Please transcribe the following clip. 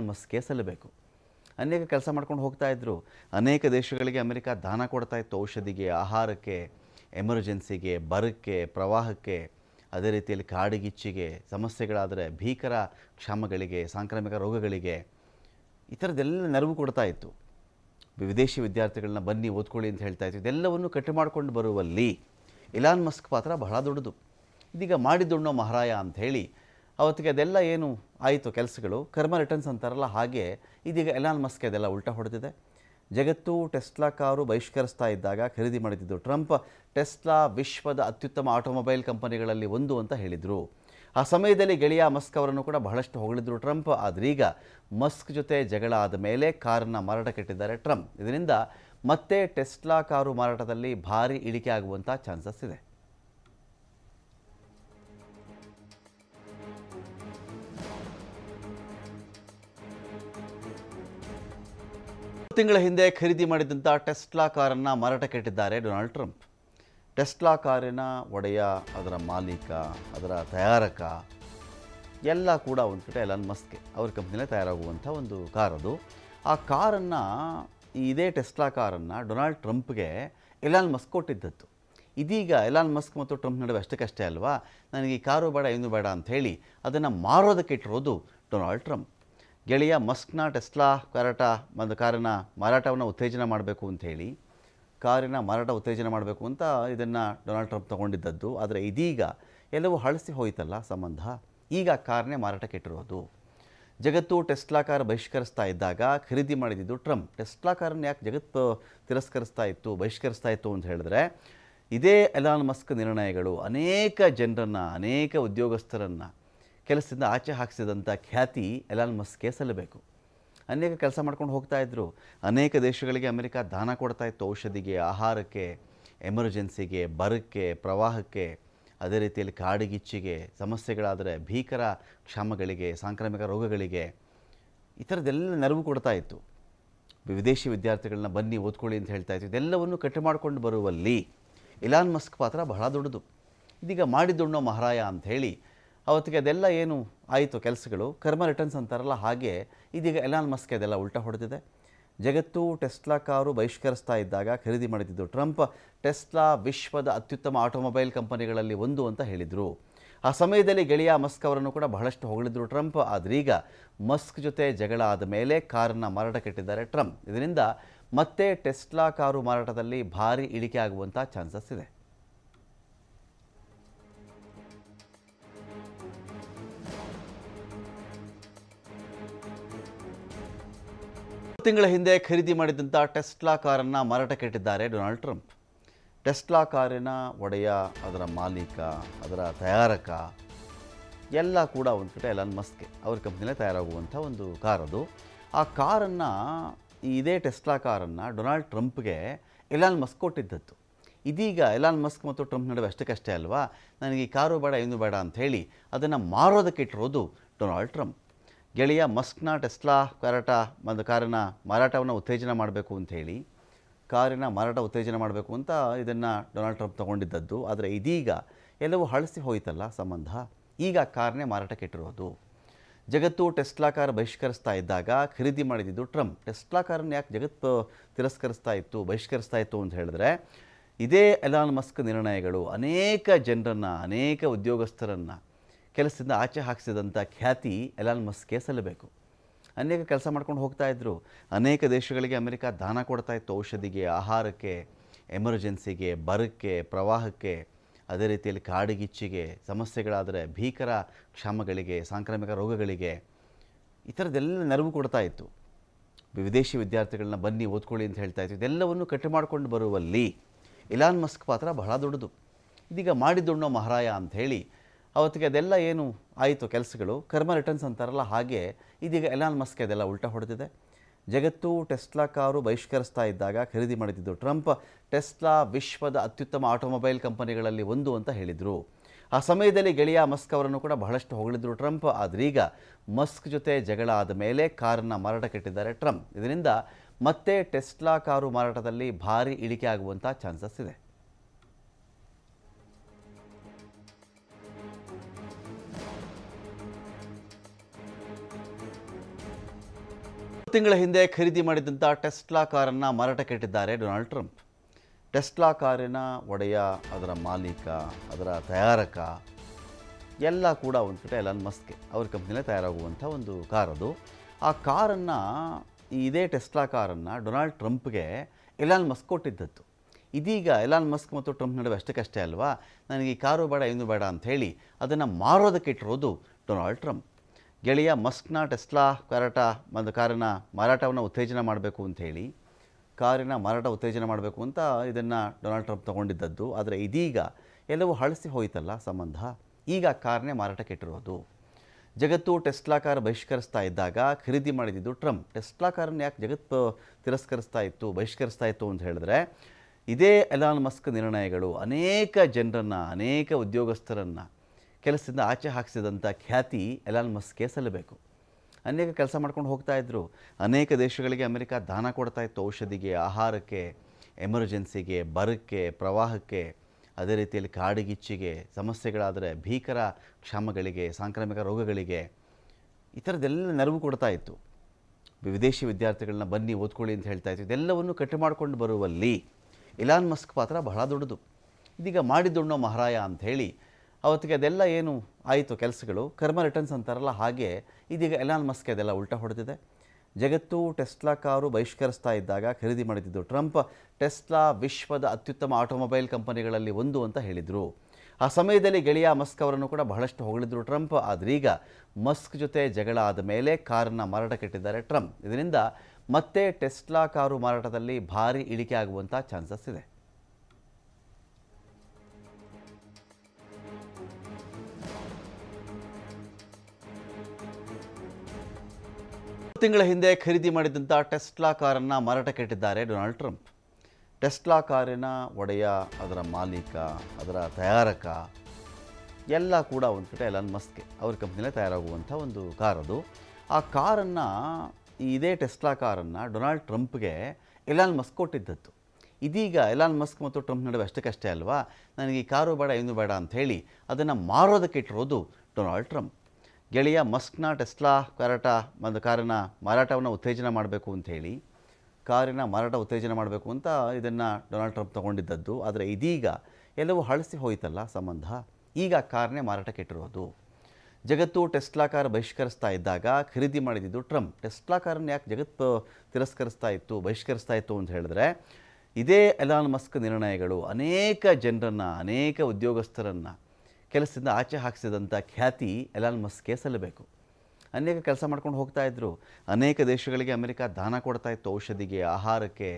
ಮಸ್ಕ್ಗೆ ಸಲ್ಲಬೇಕು ಅನೇಕ ಕೆಲಸ ಮಾಡ್ಕೊಂಡು ಹೋಗ್ತಾ ಇದ್ರು. ಅನೇಕ ದೇಶಗಳಿಗೆ ಅಮೆರಿಕ ದಾನ ಕೊಡ್ತಾ ಇತ್ತು. ಔಷಧಿಗೆ, ಆಹಾರಕ್ಕೆ, ಎಮರ್ಜೆನ್ಸಿಗೆ, ಬರಕ್ಕೆ, ಪ್ರವಾಹಕ್ಕೆ, ಅದೇ ರೀತಿಯಲ್ಲಿ ಕಾಡಿಗಿಚ್ಚಿಗೆ, ಸಮಸ್ಯೆಗಳಾದರೆ ಭೀಕರ ಕ್ಷಾಮಗಳಿಗೆ, ಸಾಂಕ್ರಾಮಿಕ ರೋಗಗಳಿಗೆ ಈ ಥರದ್ದೆಲ್ಲ ನೆರವು ಕೊಡ್ತಾ ಇತ್ತು. ವಿದೇಶಿ ವಿದ್ಯಾರ್ಥಿಗಳನ್ನ ಬನ್ನಿ ಓದ್ಕೊಳ್ಳಿ ಅಂತ ಹೇಳ್ತಾ ಇತ್ತು ಇದೆಲ್ಲವನ್ನು ಕಟ್ಟು ಮಾಡಿಕೊಂಡು ಬರುವಲ್ಲಿ ಇಲಾನ್ ಮಸ್ಕ್ ಪಾತ್ರ ಬಹಳ ದೊಡ್ಡದು. ಇದೀಗ ಮಾಡಿದ್ದುಣ್ಣೋ ಮಹಾರಾಯ ಅಂತ ಹೇಳಿ ಅವತ್ತಿಗೆ ಅದೆಲ್ಲ ಏನು ಆಯಿತು ಕೆಲಸಗಳು? ಕರ್ಮ ರಿಟರ್ನ್ಸ್ ಅಂತಾರಲ್ಲ, ಹಾಗೆ ಇದೀಗ ಎಲಾನ್ ಮಸ್ಕ್ ಅದೆಲ್ಲ ಉಲ್ಟಾ ಹೊಡೆದಿದೆ. ಜಗತ್ತು ಟೆಸ್ಲಾ ಕಾರು ಬಹಿಷ್ಕರಿಸ್ತಾ ಇದ್ದಾಗ ಖರೀದಿ ಮಾಡಿದ್ದು ಟ್ರಂಪ್. ಟೆಸ್ಲಾ ವಿಶ್ವದ ಅತ್ಯುತ್ತಮ ಆಟೋಮೊಬೈಲ್ ಕಂಪನಿಗಳಲ್ಲಿ ಒಂದು ಅಂತ ಹೇಳಿದರು. ಆ ಸಮಯದಲ್ಲಿ ಗೆಳೆಯ ಮಸ್ಕ್ ಅವರನ್ನು ಕೂಡ ಬಹಳಷ್ಟು ಹೊಗಳಿದ್ರು ಟ್ರಂಪ್. ಆದ್ರೀಗ ಮಸ್ಕ್ ಜೊತೆ ಜಗಳ ಆದ ಮೇಲೆ ಕಾರನ್ನು ಮಾರಾಟ ಕೆಟ್ಟಿದ್ದಾರೆ ಟ್ರಂಪ್. ಇದರಿಂದ ಮತ್ತೆ ಟೆಸ್ಲಾ ಕಾರು ಮಾರಾಟದಲ್ಲಿ ಭಾರಿ ಇಳಿಕೆ ಆಗುವಂಥ ಚಾನ್ಸಸ್ ಇದೆ. ತಿಂಗಳ ಹಿಂದೆ ಖರೀದಿ ಮಾಡಿದಂಥ ಟೆಸ್ಲಾ ಕಾರನ್ನು ಮಾರಾಟಕ್ಕಿಟ್ಟಿದ್ದಾರೆ ಡೊನಾಲ್ಡ್ ಟ್ರಂಪ್. ಟೆಸ್ಲಾ ಕಾರಿನ ಒಡೆಯ, ಅದರ ಮಾಲೀಕ, ಅದರ ತಯಾರಕ ಎಲ್ಲ ಕೂಡ ಒಂದು ಕಡೆ ಎಲಾನ್ ಮಸ್ಕೆ ಅವ್ರ ಕಂಪ್ನಿಲೇ ತಯಾರಾಗುವಂಥ ಒಂದು ಕಾರ್ ಅದು. ಆ ಕಾರನ್ನು, ಇದೇ ಟೆಸ್ಲಾ ಕಾರನ್ನು ಡೊನಾಲ್ಡ್ ಟ್ರಂಪ್ಗೆ ಎಲಾನ್ ಮಸ್ಕ್ ಕೊಟ್ಟಿದ್ದದ್ದು. ಇದೀಗ ಎಲಾನ್ ಮಸ್ಕ್ ಮತ್ತು ಟ್ರಂಪ್ ನಡುವೆ ಅಷ್ಟಕ್ಕಷ್ಟೇ ಅಲ್ವಾ? ನನಗೆ ಈ ಕಾರು ಬೇಡ, ಇನ್ನೂ ಬೇಡ ಅಂಥೇಳಿ ಅದನ್ನು ಮಾರೋದಕ್ಕೆ ಇಟ್ಟಿರೋದು ಡೊನಾಲ್ಡ್ ಟ್ರಂಪ್. ಗೆಳೆಯ ಮಸ್ಕ್ನ ಟೆಸ್ಲಾ ಕಾರಾಟ ಒಂದು ಕಾರಿನ ಮಾರಾಟವನ್ನು ಉತ್ತೇಜನ ಮಾಡಬೇಕು ಅಂತ ಹೇಳಿ, ಕಾರಿನ ಮಾರಾಟ ಉತ್ತೇಜನ ಮಾಡಬೇಕು ಅಂತ ಇದನ್ನು ಡೊನಾಲ್ಡ್ ಟ್ರಂಪ್ ತಗೊಂಡಿದ್ದದ್ದು. ಆದರೆ ಇದೀಗ ಎಲ್ಲವೂ ಹಳಸಿ ಹೋಯಿತಲ್ಲ ಸಂಬಂಧ? ಈಗ ಕಾರನ್ನೇ ಮಾರಾಟ ಇಟ್ಟಿರೋದು. ಜಗತ್ತು ಟೆಸ್ಲಾ ಕಾರ್ ಬಹಿಷ್ಕರಿಸ್ತಾ ಇದ್ದಾಗ ಖರೀದಿ ಮಾಡಿದ್ದು ಟ್ರಂಪ್. ಟೆಸ್ಲಾ ಕಾರನ್ನು ಯಾಕೆ ಜಗತ್ತು ತಿರಸ್ಕರಿಸ್ತಾ ಇತ್ತು, ಬಹಿಷ್ಕರಿಸ್ತಾ ಇತ್ತು ಅಂತ ಹೇಳಿದ್ರೆ, ಇದೇ ಎಲಾನ್ ಮಸ್ಕ್ ನಿರ್ಣಯಗಳು ಅನೇಕ ಜನರನ್ನು, ಅನೇಕ ಉದ್ಯೋಗಸ್ಥರನ್ನು ಕೆಲಸದಿಂದ ಆಚೆ ಹಾಕಿಸಿದಂಥ ಖ್ಯಾತಿ ಎಲಾನ್ ಮಸ್ಕ್ಗೆ ಸಲ್ಲಬೇಕು. ಅನೇಕ ಕೆಲಸ ಮಾಡ್ಕೊಂಡು ಹೋಗ್ತಾ ಇದ್ದರು ಅನೇಕ ದೇಶಗಳಿಗೆ ಅಮೆರಿಕ ದಾನ ಕೊಡ್ತಾ ಇತ್ತು. ಔಷಧಿಗೆ, ಆಹಾರಕ್ಕೆ, ಎಮರ್ಜೆನ್ಸಿಗೆ, ಬರಕ್ಕೆ, ಪ್ರವಾಹಕ್ಕೆ, ಅದೇ ರೀತಿಯಲ್ಲಿ ಕಾಡಿಗಿಚ್ಚಿಗೆ ಸಮಸ್ಯೆಗಳಾದರೆ ಭೀಕರ ಕ್ಷಾಮಗಳಿಗೆ, ಸಾಂಕ್ರಾಮಿಕ ರೋಗಗಳಿಗೆ ಈ ಥರದ್ದೆಲ್ಲ ನೆರವು ಕೊಡ್ತಾ ಇತ್ತು. ವಿದೇಶಿ ವಿದ್ಯಾರ್ಥಿಗಳನ್ನ ಬನ್ನಿ ಓದ್ಕೊಳ್ಳಿ ಅಂತ ಹೇಳ್ತಾ ಇತ್ತು. ಇದೆಲ್ಲವನ್ನು ಕಟ್ಟು ಮಾಡಿಕೊಂಡು ಬರುವಲ್ಲಿ ಇಲಾನ್ ಮಸ್ಕ್ ಪಾತ್ರ ಬಹಳ ದೊಡ್ಡದು. ಇದೀಗ ಮಾಡಿದ್ದುಣ್ಣೋ ಮಹಾರಾಯ ಅಂತ ಹೇಳಿ ಅವತ್ತಿಗೆ ಅದೆಲ್ಲ ಏನು ಆಯಿತು ಕೆಲಸಗಳು? ಕರ್ಮ ರಿಟರ್ನ್ಸ್ ಅಂತಾರಲ್ಲ, ಹಾಗೆ ಇದೀಗ ಎಲಾನ್ ಮಸ್ಕ್ ಅದೆಲ್ಲ ಉಲ್ಟಾ ಹೊಡೆದಿದೆ. ಜಗತ್ತು ಟೆಸ್ಲಾ ಕಾರು ಬಹಿಷ್ಕರಿಸ್ತಾ ಇದ್ದಾಗ ಖರೀದಿ ಮಾಡಿದ್ದು ಟ್ರಂಪ್ ಟೆಸ್ಲಾ ವಿಶ್ವದ ಅತ್ಯುತ್ತಮ ಆಟೋಮೊಬೈಲ್ ಕಂಪನಿಗಳಲ್ಲಿ ಒಂದು ಅಂತ ಹೇಳಿದರು. ಆ ಸಮಯದಲ್ಲಿ ಗೆಳೆಯ ಮಸ್ಕ್ ಅವರನ್ನು ಕೂಡ ಬಹಳಷ್ಟು ಹೊಗಳಿದ್ರು ಟ್ರಂಪ್. ಆದ್ರೀಗ ಮಸ್ಕ್ ಜೊತೆ ಜಗಳ ಆದ ಮೇಲೆ ಕಾರನ್ನು ಮಾರಾಟಕ್ಕಿಟ್ಟಿದ್ದಾರೆ ಟ್ರಂಪ್. ಇದರಿಂದ ಮತ್ತೆ ಟೆಸ್ಲಾ ಕಾರು ಮಾರಾಟದಲ್ಲಿ ಭಾರಿ ಇಳಿಕೆ ಆಗುವಂಥ ಚಾನ್ಸಸ್ ಇದೆ. ತಿಂಗಳ ಹಿಂದೆ ಖರೀದಿ ಮಾಡಿದಂಥ ಟೆಸ್ಲಾ ಕಾರನ್ನು ಮಾರಾಟಕ್ಕಿಟ್ಟಿದ್ದಾರೆ ಡೊನಾಲ್ಡ್ ಟ್ರಂಪ್. ಟೆಸ್ಲಾ ಕಾರಿನ ಒಡೆಯ, ಅದರ ಮಾಲೀಕ, ಅದರ ತಯಾರಕ ಎಲ್ಲ ಕೂಡ ಒಂದು ಕಡೆ ಎಲಾನ್ ಮಸ್ಕೆ ಅವ್ರ ಕಂಪ್ನಿಲೇ ತಯಾರಾಗುವಂಥ ಒಂದು ಕಾರ್ ಅದು. ಆ ಕಾರನ್ನು, ಇದೇ ಟೆಸ್ಲಾ ಕಾರನ್ನು ಡೊನಾಲ್ಡ್ ಟ್ರಂಪ್ಗೆ ಎಲಾನ್ ಮಸ್ಕ್ ಕೊಟ್ಟಿದ್ದದ್ದು. ಇದೀಗ ಎಲಾನ್ ಮಸ್ಕ್ ಮತ್ತು ಟ್ರಂಪ್ ನಡುವೆ ಅಷ್ಟಕ್ಕಷ್ಟೇ ಅಲ್ವಾ? ನನಗೆ ಈ ಕಾರು ಬೇಡ ಏನು ಬೇಡ ಅಂಥೇಳಿ ಅದನ್ನು ಮಾರೋದಕ್ಕೆ ಇಟ್ಟಿರೋದು ಡೊನಾಲ್ಡ್ ಟ್ರಂಪ್. ಗೆಳೆಯ ಮಸ್ಕ್ನ ಟೆಸ್ಲಾ ಕಾರಾಟ ಒಂದು ಕಾರಿನ ಮಾರಾಟವನ್ನು ಉತ್ತೇಜನ ಮಾಡಬೇಕು ಅಂತ ಹೇಳಿ, ಕಾರಿನ ಮಾರಾಟ ಉತ್ತೇಜನ ಮಾಡಬೇಕು ಅಂತ ಇದನ್ನು ಡೊನಾಲ್ಡ್ ಟ್ರಂಪ್ ತಗೊಂಡಿದ್ದದ್ದು. ಆದರೆ ಇದೀಗ ಎಲ್ಲವೂ ಹಳಸಿ ಹೋಯಿತಲ್ಲ ಸಂಬಂಧ? ಈಗ ಕಾರ್ನೇ ಮಾರಾಟ ಕೆಟ್ಟಿರೋದು ಜಗತ್ತು ಟೆಸ್ಲಾ ಕಾರ್ ಬಹಿಷ್ಕರಿಸ್ತಾ ಇದ್ದಾಗ ಖರೀದಿ ಮಾಡಿದ್ದು ಟ್ರಂಪ್. ಟೆಸ್ಲಾ ಕಾರನ್ನು ಯಾಕೆ ಜಗತ್ತು ತಿರಸ್ಕರಿಸ್ತಾ ಇತ್ತು, ಬಹಿಷ್ಕರಿಸ್ತಾ ಇತ್ತು ಅಂತ ಹೇಳಿದ್ರೆ, ಇದೇ ಎಲಾನ್ ಮಸ್ಕ್ ನಿರ್ಣಯಗಳು ಅನೇಕ ಜನರನ್ನು, ಅನೇಕ ಉದ್ಯೋಗಸ್ಥರನ್ನು ಕೆಲಸದಿಂದ ಆಚೆ ಹಾಕಿಸಿದಂಥ ಖ್ಯಾತಿ ಎಲಾನ್ ಮಸ್ಕ್ಗೆ ಸಲ್ಲಬೇಕು. ಅನೇಕ ಕೆಲಸ ಮಾಡ್ಕೊಂಡು ಹೋಗ್ತಾ ಇದ್ದರು ಅನೇಕ ದೇಶಗಳಿಗೆ ಅಮೆರಿಕ ದಾನ ಕೊಡ್ತಾ ಇತ್ತು ಔಷಧಿಗೆ, ಆಹಾರಕ್ಕೆ, ಎಮರ್ಜೆನ್ಸಿಗೆ, ಬರಕ್ಕೆ, ಪ್ರವಾಹಕ್ಕೆ, ಅದೇ ರೀತಿಯಲ್ಲಿ ಕಾಡುಗಿಚ್ಚಿಗೆ ಸಮಸ್ಯೆಗಳಾದರೆ ಭೀಕರ ಕ್ಷಾಮಗಳಿಗೆ, ಸಾಂಕ್ರಾಮಿಕ ರೋಗಗಳಿಗೆ ಈ ಥರದ್ದೆಲ್ಲ ನೆರವು ಕೊಡ್ತಾ ಇತ್ತು. ವಿದೇಶಿ ವಿದ್ಯಾರ್ಥಿಗಳನ್ನ ಬನ್ನಿ ಓದ್ಕೊಳ್ಳಿ ಅಂತ ಹೇಳ್ತಾ ಇತ್ತು. ಇದೆಲ್ಲವನ್ನು ಕಟ್ಟು ಮಾಡಿಕೊಂಡು ಬರುವಲ್ಲಿ ಇಲಾನ್ ಮಸ್ಕ್ ಪಾತ್ರ ಬಹಳ ದೊಡ್ಡದು. ಇದೀಗ ಮಾಡಿದ್ದುಣ್ಣೋ ಮಹಾರಾಯ ಅಂತ ಹೇಳಿ ಅವತ್ತಿಗೆ ಅದೆಲ್ಲ ಏನು ಆಯಿತು ಕೆಲಸಗಳು? ಕರ್ಮ ರಿಟರ್ನ್ಸ್ ಅಂತಾರಲ್ಲ, ಹಾಗೆ ಇದೀಗ ಎಲಾನ್ ಮಸ್ಕ್ ಅದೆಲ್ಲ ಉಲ್ಟಾ ಹೊಡೆದಿದೆ. ಜಗತ್ತು ಟೆಸ್ಲಾ ಕಾರು ಬಹಿಷ್ಕರಿಸ್ತಾ ಇದ್ದಾಗ ಖರೀದಿ ಮಾಡಿದ್ದು ಟ್ರಂಪ್ ಟೆಸ್ಲಾ ವಿಶ್ವದ ಅತ್ಯುತ್ತಮ ಆಟೋಮೊಬೈಲ್ ಕಂಪನಿಗಳಲ್ಲಿ ಒಂದು ಅಂತ ಹೇಳಿದರು. ಆ ಸಮಯದಲ್ಲಿ ಗೆಳೆಯ ಮಸ್ಕ್ ಅವರನ್ನು ಕೂಡ ಬಹಳಷ್ಟು ಹೊಗಳಿದ್ರು ಟ್ರಂಪ್ ಆದ್ರೀಗ ಮಸ್ಕ್ ಜೊತೆ ಜಗಳ ಆದ ಮೇಲೆ ಕಾರನ್ನು ಮಾರಾಟಕ್ಕಿಟ್ಟಿದ್ದಾರೆ ಟ್ರಂಪ್. ಇದರಿಂದ ಮತ್ತೆ ಟೆಸ್ಲಾ ಕಾರು ಮಾರಾಟದಲ್ಲಿ ಭಾರಿ ಇಳಿಕೆ ಆಗುವಂಥ ಚಾನ್ಸಸ್ ಇದೆ. ತಿಂಗಳ ಹಿಂದೆ ಖರೀದಿ ಮಾಡಿದಂಥ ಟೆಸ್ಲಾ ಕಾರನ್ನು ಮಾರಾಟ ಇಟ್ಟಿದ್ದಾರೆ ಡೊನಾಲ್ಡ್ ಟ್ರಂಪ್. ಟೆಸ್ಲಾ ಕಾರಿನ ಒಡೆಯ, ಅದರ ಮಾಲೀಕ, ಅದರ ತಯಾರಕ ಎಲ್ಲ ಕೂಡ ಒಂದು ಕಡೆ ಎಲಾನ್ ಮಸ್ಕೆ ಅವ್ರ ಕಂಪ್ನಿಲೇ ತಯಾರಾಗುವಂಥ ಒಂದು ಕಾರ್ ಅದು. ಆ ಕಾರನ್ನು, ಇದೇ ಟೆಸ್ಲಾ ಕಾರನ್ನು ಡೊನಾಲ್ಡ್ ಟ್ರಂಪ್ಗೆ ಎಲಾನ್ ಮಸ್ಕ್ ಕೊಟ್ಟಿದ್ದದ್ದು. ಇದೀಗ ಎಲಾನ್ ಮಸ್ಕ್ ಮತ್ತು ಟ್ರಂಪ್ ನಡುವೆ ಅಷ್ಟಕ್ಕಷ್ಟೇ ಅಲ್ವಾ? ನನಗೆ ಈ ಕಾರು ಬೇಡ ಏನು ಬೇಡ ಅಂತ ಹೇಳಿ ಅದನ್ನು ಮಾರೋದಕ್ಕೆ ಇಟ್ಟಿರೋದು ಡೊನಾಲ್ಡ್ ಟ್ರಂಪ್. ಗೆಳೆಯ ಮಸ್ಕ್ನ ಟೆಸ್ಲಾ ಕಾರಾಟ ಒಂದು ಕಾರಿನ ಮಾರಾಟವನ್ನು ಉತ್ತೇಜನ ಮಾಡಬೇಕು ಅಂತ ಹೇಳಿ, ಕಾರಿನ ಮಾರಾಟ ಉತ್ತೇಜನ ಮಾಡಬೇಕು ಅಂತ ಇದನ್ನು ಡೊನಾಲ್ಡ್ ಟ್ರಂಪ್ ತಗೊಂಡಿದ್ದದ್ದು. ಆದರೆ ಇದೀಗ ಎಲ್ಲವೂ ಹಳಸಿ ಹೋಯಿತಲ್ಲ ಸಂಬಂಧ? ಈಗ ಕಾರ್ನೇ ಮಾರಾಟ ಕೆಟ್ಟಿರೋದು ಜಗತ್ತು ಟೆಸ್ಲಾ ಕಾರ್ ಬಹಿಷ್ಕರಿಸ್ತಾ ಇದ್ದಾಗ ಖರೀದಿ ಮಾಡಿದ್ದು ಟ್ರಂಪ್. ಟೆಸ್ಲಾ ಕಾರನ್ನು ಯಾಕೆ ಜಗತ್ತು ತಿರಸ್ಕರಿಸ್ತಾ ಇತ್ತು, ಬಹಿಷ್ಕರಿಸ್ತಾ ಇತ್ತು ಅಂತ ಹೇಳಿದ್ರೆ, ಇದೇ ಎಲಾನ್ ಮಸ್ಕ್ ನಿರ್ಣಯಗಳು ಅನೇಕ ಜನರನ್ನು, ಅನೇಕ ಉದ್ಯೋಗಸ್ಥರನ್ನು ಕೆಲಸದಿಂದ ಆಚೆ ಹಾಕಿಸಿದಂಥ ಖ್ಯಾತಿ ಎಲಾನ್ ಮಸ್ಕ್ಗೆ ಸಲ್ಲಬೇಕು. ಅನೇಕ ಕೆಲಸ ಮಾಡ್ಕೊಂಡು ಹೋಗ್ತಾ ಇದ್ದರು ಅನೇಕ ದೇಶಗಳಿಗೆ ಅಮೆರಿಕ ದಾನ ಕೊಡ್ತಾ ಇತ್ತು ಔಷಧಿಗೆ, ಆಹಾರಕ್ಕೆ, ಎಮರ್ಜೆನ್ಸಿಗೆ, ಬರಕ್ಕೆ, ಪ್ರವಾಹಕ್ಕೆ, ಅದೇ ರೀತಿಯಲ್ಲಿ ಕಾಡಿಗಿಚ್ಚಿಗೆ ಸಮಸ್ಯೆಗಳಾದರೆ ಭೀಕರ ಕ್ಷಾಮಗಳಿಗೆ, ಸಾಂಕ್ರಾಮಿಕ ರೋಗಗಳಿಗೆ ಈ ಥರದ್ದೆಲ್ಲ ನೆರವು ಕೊಡ್ತಾ ಇತ್ತು. ವಿದೇಶಿ ವಿದ್ಯಾರ್ಥಿಗಳನ್ನ ಬನ್ನಿ, ಓದ್ಕೊಳ್ಳಿ ಅಂತ ಹೇಳ್ತಾ ಇತ್ತು. ಇದೆಲ್ಲವನ್ನು ಕಟ್ಟು ಮಾಡಿಕೊಂಡು ಬರುವಲ್ಲಿ ಇಲಾನ್ ಮಸ್ಕ್ ಪಾತ್ರ ಬಹಳ ದೊಡ್ಡದು. ಇದೀಗ ಮಾಡಿದ್ದುಣ್ಣೋ ಮಹಾರಾಯ ಅಂತ ಹೇಳಿ ಅವತ್ತಿಗೆ ಅದೆಲ್ಲ ಏನು ಆಯಿತು ಕೆಲಸಗಳು? ಕರ್ಮ ರಿಟರ್ನ್ಸ್ ಅಂತಾರಲ್ಲ, ಹಾಗೆ ಇದೀಗ ಎಲಾನ್ ಮಸ್ಕ್ ಅದೆಲ್ಲ ಉಲ್ಟಾ ಹೊಡೆದಿದೆ. ಜಗತ್ತು ಟೆಸ್ಲಾ ಕಾರು ಬಹಿಷ್ಕರಿಸ್ತಾ ಇದ್ದಾಗ ಖರೀದಿ ಮಾಡಿದ್ದು ಟ್ರಂಪ್ ಟೆಸ್ಲಾ ವಿಶ್ವದ ಅತ್ಯುತ್ತಮ ಆಟೋಮೊಬೈಲ್ ಕಂಪನಿಗಳಲ್ಲಿ ಒಂದು ಅಂತ ಹೇಳಿದರು. ಆ ಸಮಯದಲ್ಲಿ ಗೆಳೆಯ ಮಸ್ಕ್ ಅವರನ್ನು ಕೂಡ ಬಹಳಷ್ಟು ಹೊಗಳಿದ್ರು ಟ್ರಂಪ್. ಆದ್ರೀಗ ಮಸ್ಕ್ ಜೊತೆ ಜಗಳ ಆದ ಮೇಲೆ ಕಾರನ್ನು ಮಾರಾಟಕ್ಕಿಟ್ಟಿದ್ದಾರೆ ಟ್ರಂಪ್. ಇದರಿಂದ ಮತ್ತೆ ಟೆಸ್ಲಾ ಕಾರು ಮಾರಾಟದಲ್ಲಿ ಭಾರಿ ಇಳಿಕೆ ಆಗುವಂಥ ಚಾನ್ಸಸ್ ಇದೆ. ತಿಂಗಳ ಹಿಂದೆ ಖರೀದಿ ಮಾಡಿದಂಥ ಟೆಸ್ಲಾ ಕಾರನ್ನು ಮಾರಾಟ ಇಟ್ಟಿದ್ದಾರೆ ಡೊನಾಲ್ಡ್ ಟ್ರಂಪ್. ಟೆಸ್ಲಾ ಕಾರಿನ ಒಡೆಯ, ಅದರ ಮಾಲೀಕ, ಅದರ ತಯಾರಕ, ಎಲ್ಲ ಕೂಡ ಒಂದು ಕಡೆ ಎಲಾನ್ ಮಸ್ಕೆ ಅವ್ರ ಕಂಪ್ನಿಲೇ ತಯಾರಾಗುವಂಥ ಒಂದು ಕಾರ್ ಅದು. ಆ ಕಾರನ್ನು, ಇದೇ ಟೆಸ್ಲಾ ಕಾರನ್ನು ಡೊನಾಲ್ಡ್ ಟ್ರಂಪ್ಗೆ ಎಲಾನ್ ಮಸ್ಕ್ ಕೊಟ್ಟಿದ್ದದ್ದು. ಇದೀಗ ಎಲಾನ್ ಮಸ್ಕ್ ಮತ್ತು ಟ್ರಂಪ್ ನಡುವೆ ಅಷ್ಟಕ್ಕಷ್ಟೇ ಅಲ್ವಾ? ನನಗೆ ಈ ಕಾರು ಬೇಡ, ಇನ್ನು ಬೇಡ ಅಂತ ಹೇಳಿ ಅದನ್ನು ಮಾರೋದಕ್ಕೆ ಇಟ್ಟಿರೋದು ಡೊನಾಲ್ಡ್ ಟ್ರಂಪ್. ಗೆಳೆಯ ಮಸ್ಕ್ನ ಟೆಸ್ಲಾ ಕಾರಾಟ ಒಂದು ಕಾರಿನ ಮಾರಾಟವನ್ನು ಉತ್ತೇಜನ ಮಾಡಬೇಕು ಅಂತ ಹೇಳಿ, ಕಾರಿನ ಮಾರಾಟ ಉತ್ತೇಜನ ಮಾಡಬೇಕು ಅಂತ ಇದನ್ನು ಡೊನಾಲ್ಡ್ ಟ್ರಂಪ್ ತಗೊಂಡಿದ್ದದ್ದು. ಆದರೆ ಇದೀಗ ಎಲ್ಲವೂ ಹಳಸಿ ಹೋಯಿತಲ್ಲ ಸಂಬಂಧ. ಈಗ ಕಾರ್ನೇ ಮಾರಾಟಕ್ಕೆ ಇಟ್ಟಿರೋದು. ಜಗತ್ತು ಟೆಸ್ಲಾ ಕಾರ್ ಬಹಿಷ್ಕರಿಸ್ತಾ ಇದ್ದಾಗ ಖರೀದಿ ಮಾಡಿದ್ದು ಟ್ರಂಪ್. ಟೆಸ್ಲಾ ಕಾರನ್ನು ಯಾಕೆ ಜಗತ್ತು ತಿರಸ್ಕರಿಸ್ತಾ ಇತ್ತು, ಬಹಿಷ್ಕರಿಸ್ತಾ ಇತ್ತು ಅಂತ ಹೇಳಿದ್ರೆ, ಇದೇ ಎಲಾನ್ ಮಸ್ಕ್ ನಿರ್ಣಯಗಳು ಅನೇಕ ಜನರನ್ನು, ಅನೇಕ ಉದ್ಯೋಗಸ್ಥರನ್ನು ಕೆಲಸದಿಂದ ಆಚೆ ಹಾಕಿಸಿದಂಥ ಖ್ಯಾತಿ ಎಲಾನ್ ಮಸ್ಕ್ಗೆ ಸಲ್ಲಬೇಕು. ಅನೇಕ ಕೆಲಸ ಮಾಡ್ಕೊಂಡು ಹೋಗ್ತಾ ಇದ್ದರು ಅನೇಕ ದೇಶಗಳಿಗೆ ಅಮೆರಿಕ ದಾನ ಕೊಡ್ತಾ ಇತ್ತು ಔಷಧಿಗೆ, ಆಹಾರಕ್ಕೆ.